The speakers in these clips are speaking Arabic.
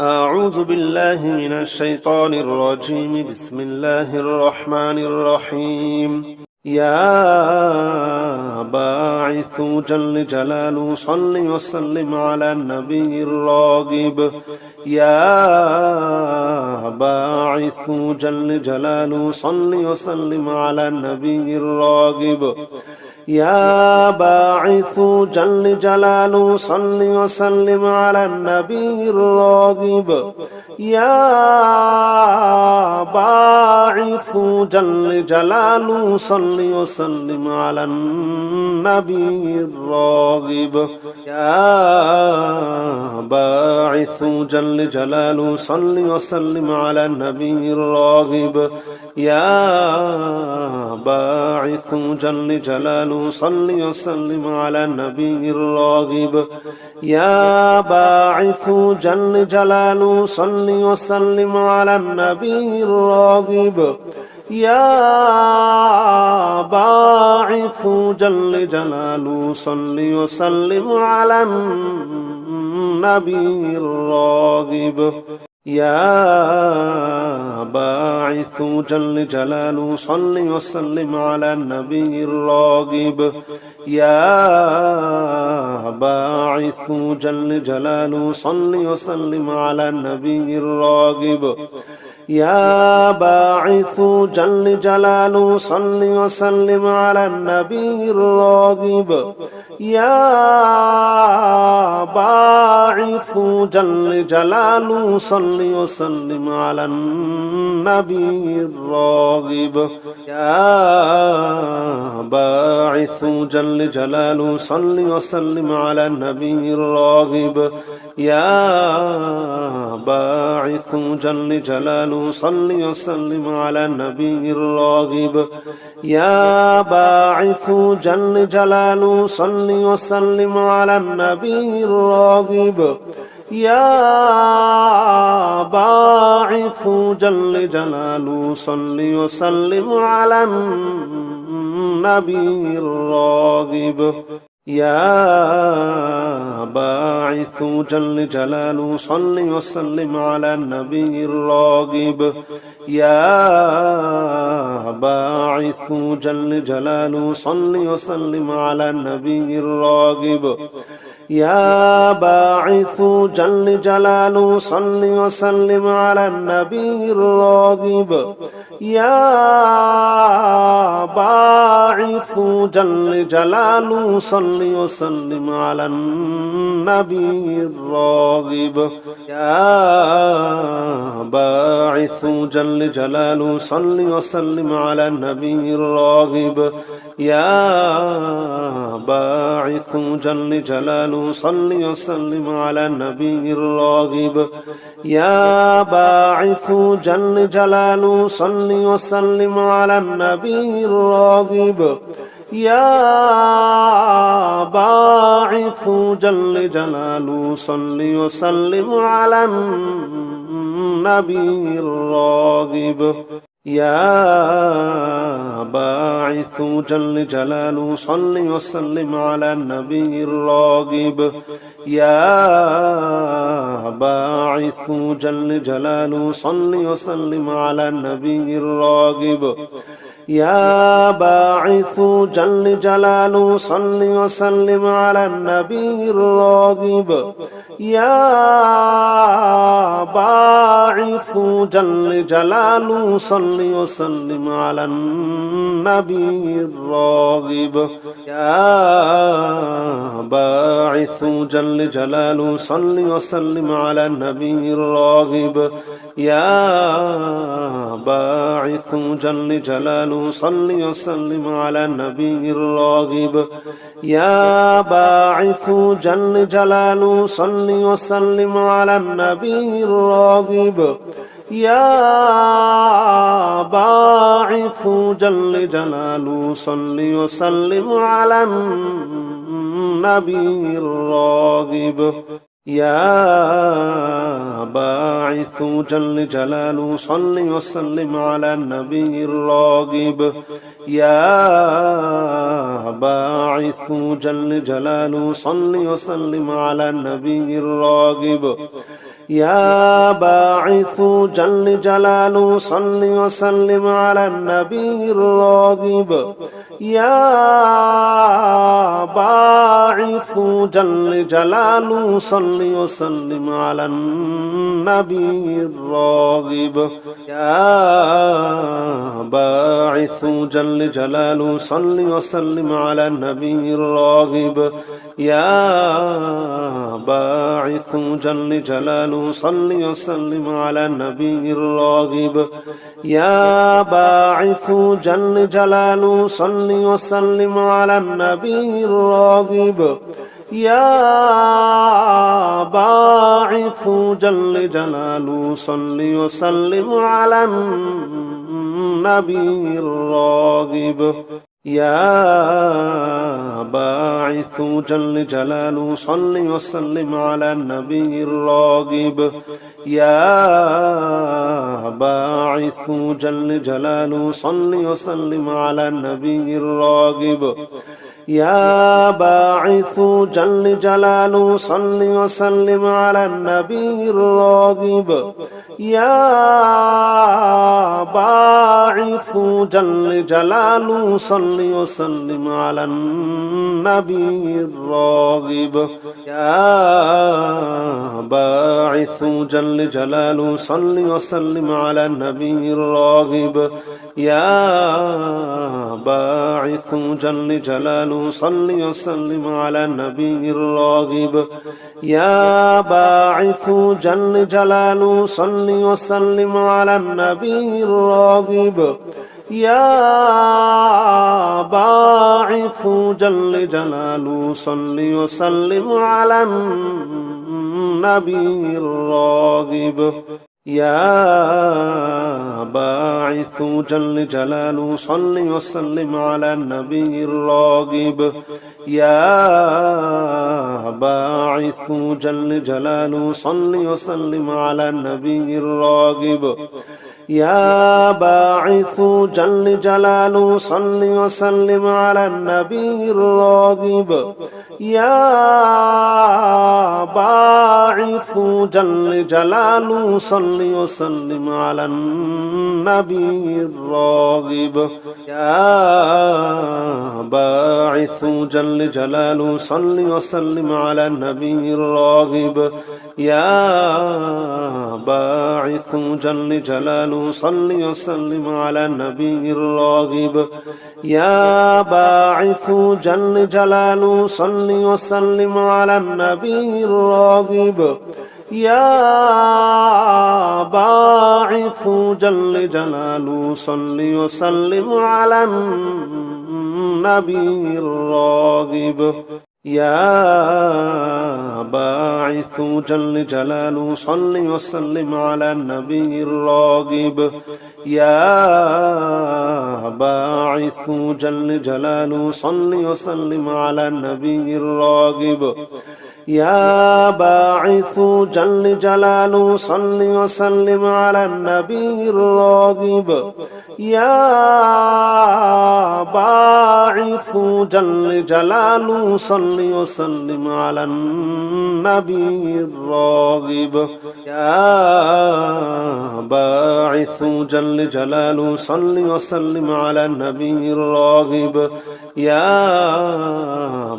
أعوذ بالله من الشيطان الرجيم. بسم الله الرحمن الرحيم. يا باعث جل جلاله صل وسلم على النبي الراغب. يا باعث جل جلاله صل وسلم على النبي الراغب. يا باعث جل جلاله صل وسلم على النبي الراغب. يا باعث جل جلاله صل وسلم على النبي الراغب. يا باعث جل جلاله صل وسلم على النبي الراغب. يا باعث جل جلاله صل وسلم على النبي الراغب. يا باعث جل جلاله صل وسلم على النبي الراغب. يا باعث جل جلاله صل وسلم على النبي الراغب. يا باعث جل جلاله صل وسلم على النبي الراغب. يا باعث جل جلاله صل وسلم على النبي الراغب. يا باعث جل جلاله صل وسلم على النبي الراغب. يا باعث جل جلاله صل وسلم على النبي الراغب. يا باعث جل جلاله صل وسلم على النبي الراغب. يا باعث جل جلاله صل وسلم على النبي الراغب. يا باعث جل جلاله صل وسلم على النبي الراغب. يا باعث جل جلاله صل وسلم على النبي الراغب. يا باعث جل جلاله صل وسلم على النبي الراغب. يا باعث جل جلاله صل وسلم على النبي الراغب. يا باعث جل جلاله صل وسلم على النبي الراغب. يا باعث جل جلاله صل وسلم على النبي الراغب. يا باعث جل جلاله صل وسلم على النبي الراغب. يا باعث جل جلاله صل وسلم على النبي الراغب. يا باعث جل جلاله صل وسلم على النبي الراغب. يا باعث جل جلاله صل وسلم على النبي الراغب. يا باعث جل جلاله صل وسلم على النبي الراغب. يا باعث جل جلاله صل وسلم على النبي الراغب. يا باعث جل جلاله صل وسلم على النبي الراغب. يا باعث جل جلاله صل وسلم على النبي الراغب. يا باعث جل جلاله صل وسلم على النبي الراغب. يا باعث جل جلاله صل وسلم على النبي الراغب. يا باعث جل جلاله صل وسلم على النبي الراغب. يا باعث جل جلاله صل وسلم على النبي الراغب. يا باعث جل جلاله صل وسلم على النبي الراغب. يا باعث جل جلاله صل وسلم على النبي الراغب. يا باعث جل جلاله صل وسلم على النبي الراغب. يا باعث جل جلاله صل وسلم على النبي الراغب. يا باعث جل جلاله صل وسلم على النبي الراغب. يا باعث جل جلاله صل وسلم على النبي الراغب. يا باعث جل جلاله صل وسلم على النبي الراغب. يا باعث جل جلاله صل وسلم على النبي الراغب. يا باعث جل جلاله صل وسلم على النبي الراغب. يا باعث جل جلاله صل وسلم على النبي الراغب. يا باعث جل جلاله صل وسلم على النبي الراغب. يا باعث جل جلاله صل وسلم على النبي الراغب. يا باعث جل جلاله صل وسلم على النبي الراغب. يا باعث جل جلاله صل وسلم على النبي الراغب. يا باعث جل جلاله صل وسلم على النبي الراغب. يا باعث جل جلاله صل وسلم على النبي الراغب. يا باعث جل جلاله صل وسلم على النبي الراغب. يا باعث جل جلاله صل وسلم على النبي الراغب. يا باعث جل جلاله صل وسلم على النبي الراغب. يا باعث جل جلاله صل وسلم على النبي الراغب. يا باعث جل جلاله صل وسلم على النبي الراغب. يا باعث جل جلاله صل وسلم على النبي الراغب. يا باعث جل جلاله صل وسلم على النبي الراغب. يا باعث جل جلاله صل وسلم على النبي الراغب. يا باعث جل جلاله صل وسلم على النبي الراغب. يا باعث جل جلاله صل وسلم على النبي الراغب. يا باعث جل جلاله صل وسلم على النبي الراغب. يا باعث جل جلاله صل وسلم على النبي الراغب. يا باعث جل جلاله صل وسلم على النبي الراغب. يا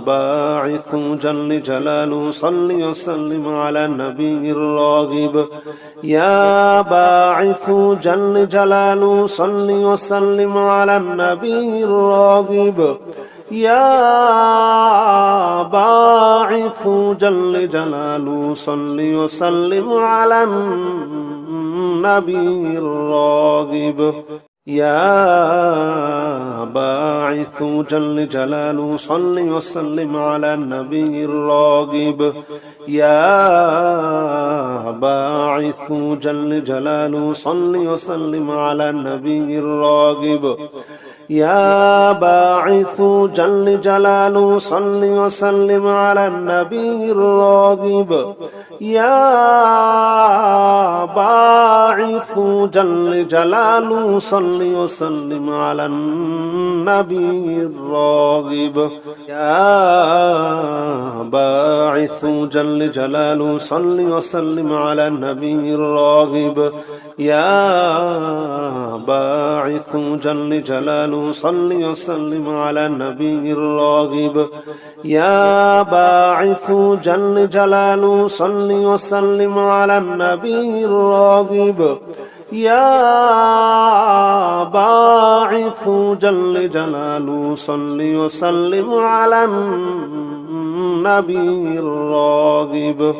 باعث جل جلاله صل وسلم على النبي الراغب. يا باعث جل جلاله صل وسلم على النبي الراغب. يا باعث جل جلاله صل وسلم على النبي الراغب. يا باعث جل جلاله صل وسلم على النبي الراغب. يا باعث جل جلاله صل وسلم على النبي الراغب. يا باعث جل جلاله صل وسلم على النبي الراغب. يا باعث جل جلاله صل وسلم على النبي الراغب. يا باعث جل جلاله صل وسلم على النبي الراغب. يا باعث جل جلاله صل وسلم على النبي الراغب. يا باعث جل جلاله صل وسلم على النبي الراغب. يا باعث جل جلاله صل وسلم على النبي الراغب.